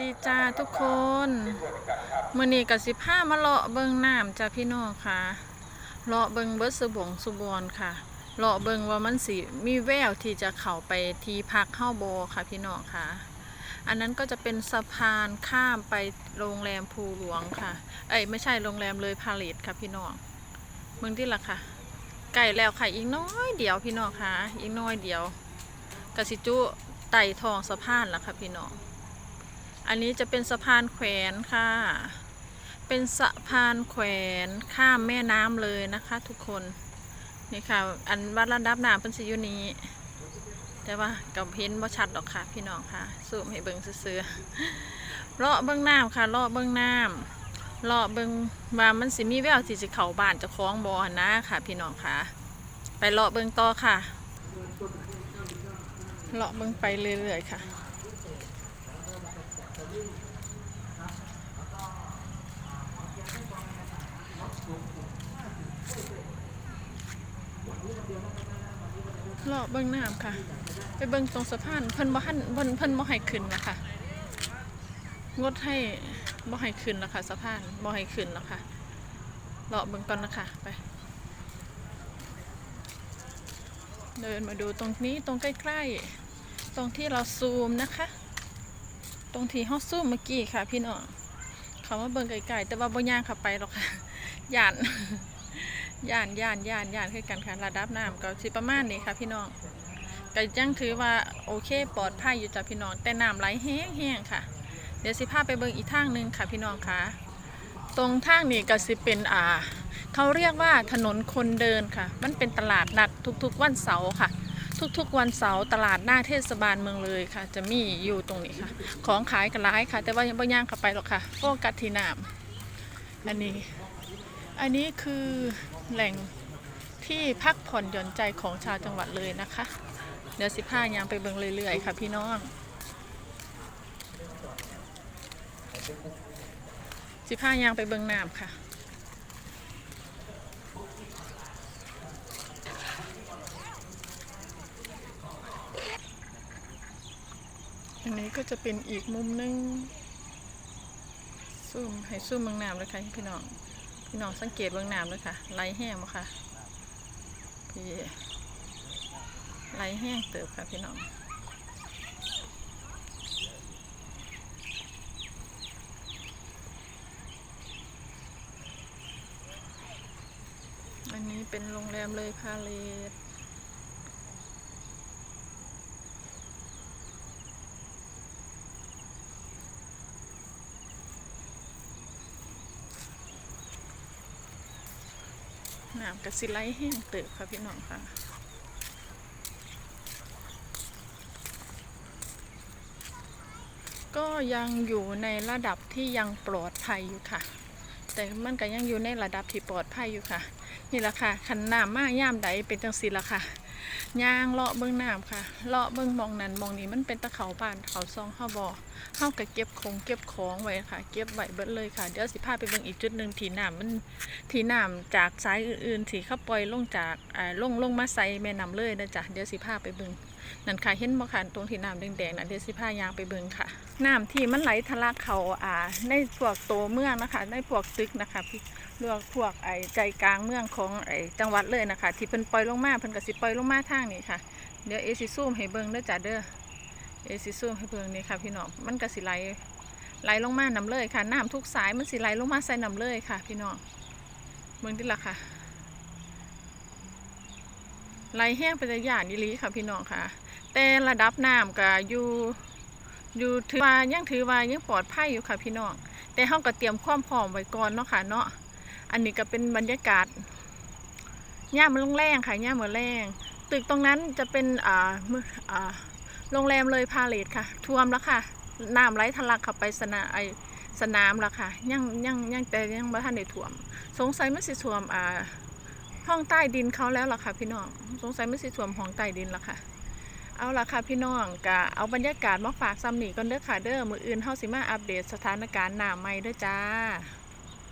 ดีจ้าทุกคนมื้อนี้ก็สิพามาเลาะเบิ่งน้ำจ้าพี่น้องค่ะ เลาะเบิ่งเบิดสบงสุบอนค่ะ เลาะเบิ่งว่ามันสิมีแววที่จะเข้าไปทีพักเข้าโบค่ะพี่น้องค่ะ อันนั้นก็จะเป็นสะพานข้ามไปโรงแรมภูหลวงค่ะ เอ้ยไม่ใช่โรงแรมเลยพาเลทค่ะพี่น้องเมืองที่ละค่ะไก่แล้วค่ะอีกน้อยเดียวพี่น้องค่ะอีกน้อยเดียวกสิจุไต่ทองสะพานละค่ะพี่น้อง อันนี้จะเป็นสะพานแขวนค่ะ เป็นสะพานแขวนข้ามแม่น้ำเลยนะคะ ทุกคน นี่ค่ะ อันวัดระดับน้ำเป็นสิอยุนี้ แต่ว่ากับเห็นบ่ชัดหรอกค่ะ พี่น้องค่ะสูมให้เบิ่งซื่อเลาะเบิ่งน้ำค่ะเลาะเบิ่งน้ำเลาะเบิ่งว่ามันสิมีแววที่จะเข้าบ้านจะคล้องบ่หั่นะค่ะ พี่น้องค่ะ ไปเลาะเบิ่งต่อค่ะเลาะเบิ่งไปเรื่อยๆค่ะ เลาะเบิ่งน้ำค่ะ ไปเบิ่งตรงสะพานเพิ่นบ่ทันเพิ่นเพิ่นบ่ให้ขึ้นนะคะงดให้บ่ให้ขึ้นแล้วค่ะสะพานบ่ให้ขึ้นแล้วค่ะเลาะเบิ่งก่อนนะคะไป เดินมาดูตรงนี้ตรงใกล้ๆ ตรงที่เราซูมนะคะ ตรงที่เฮาซูมเมื่อกี้ค่ะ พี่น้องเขามาเบิ่งไกลๆแต่ว่าบ่ย่างเข้าไปหรอกค่ะย่านย่านย่านย่านย่านคือกันค่ะระดับน้ำก็สิประมาณนี้ค่ะ พี่น้องก็ยังถือว่าโอเคปลอดภัยอยู่จ้ะพี่น้องแต่น้ำไหลแห้งๆค่ะ เดี๋ยวสิพาไปเบิ่งอีกทางหนึงค่ะพี่น้องค่ะ ตรงทางนี้ก็สิเป็นอ่าเขาเรียกว่าถนนคนเดินค่ะ มันเป็นตลาดนัดทุกๆวันเสาร์ค่ะ ทุกๆวันเสาร์ตลาดหน้าเทศบาลเมืองเลยค่ะ จะมีอยู่ตรงนี้ค่ะ ของขายกันร้ายค่ะ แต่ว่ายังไม่ย่างเข้าไปหรอกค่ะโฟกัสที่น้ำอันนี้ อันนี้คือแหล่งที่พักผ่อนหย่อนใจของชาวจังหวัดเลยนะคะ เดี๋ยวสิพายางไปเบิงเรื่อยๆค่ะพี่น้องสิพายางไปเบิงน้ำค่ะ อันนี้ก็จะเป็นอีกมุมหนึงซูมให้ซูมเบืองน้ำเลยค่ะพี่น้อง พี่น้องสังเกตเบื้องน้ำเลยค่ะไหลแห้งมาค่ะพี่ไหลแห้งเติบค่ะพี่น้องอันนี้เป็นโรงแรมเลยพาเลท น้ำกระสิไลแห้งเติบค่ะพี่น้องค่ะก็ยังอยู่ในระดับที่ยังปลอดภัยอยู่ค่ะ แต่มันก็ยังอยู่ในระดับที่ปลอดภัยอยู่ค่ะ นี่แหละค่ะขันน้ำมากย่ามใดเป็นจังสีละค่ะ ย่างเลาะเบื้องน้ำค่ะ เลาะเบื้องมองนั้นมองนี้มันเป็นตะเขาบ้านเขาซองเข้าบอเข้ากับเก็บของเก็บของไว้ค่ะ เก็บไว้เบิดเลยค่ะเดี๋ยวสิพาไปเบื้องอีกจุดหนึ่งทีน้ำมันทีน้ำจากสายอื่นๆที่เขาปล่อยลงจากอ่าลงลงมาใส่แม่น้ำเลยนะจ๊ะเดี๋ยวสิพาไปเบื้องนั่นค่ะเห็นบ่ค่ะตรงทีน้ำแดงๆนะเดี๋ยวสิพายางไปเบิ่งค่ะ น้ำที่มันไหลทะลักเขาอ่า ในพวกโตเมืองนะคะ ในพวกตึกนะคะพี่เลือกพวกไอ้ใจกลางเมืองของไอ้จังหวัดเลยนะคะ ที่เพิ่นปล่อยลงมาเพิ่นก็สิปล่อยลงมาทางนี้ค่ะ เดี๋ยวเอซิซูมให้เบิ่งเด้อจ้ะเด้อเอซิซูมให้เบิ่งนี่ค่ะ พี่น้องมันก็สิไหลไหลลงมาน้ำเลยค่ะน้ำทุกสายมันสิไหลลงมาใส่น้ำเลยค่ะ พี่น้องเบิ่งดิล่ะค่ะไหลแห้งเป็นระยะนิลีค่ะพี่น้องค่ะ แต่ระดับน้ำก็อยู่ อยู่ถือว่ายังถือว่ายังปลอดภัยอยู่ค่ะพี่น้อง แต่เฮาก็เตรียมความพร้อมไว้ก่อนเนาะค่ะเนาะ อันนี้ก็เป็นบรรยากาศย่ามมื้อแรงค่ะย่ามมื้อแรงตึกตรงนั้นจะเป็นอ่าอ่าโรงแรมเลยพาเลทค่ะท่วมแล้วค่ะน้ำไหลทะลักเข้าไปสนามไอสนามแล้วค่ะยังยังยังแต่ยังบ่ทันได้ท่วม สงสัยมันสิท่วมอ่าห้องใต้ดินเขาแล้วล่ะค่ะพี่น้องสงสัยมันสิท่วมห้องใต้ดินล้วค่ะ เอาล่ะค่ะพี่น้องกะเอาบรรยากาศมาฝากซ้ำนี่ก่อนเด้อค่ะเด้อมืออื่นเฮาสิมาอัปเดตสถานการณ์หน้ำใหม่เด้อจ้า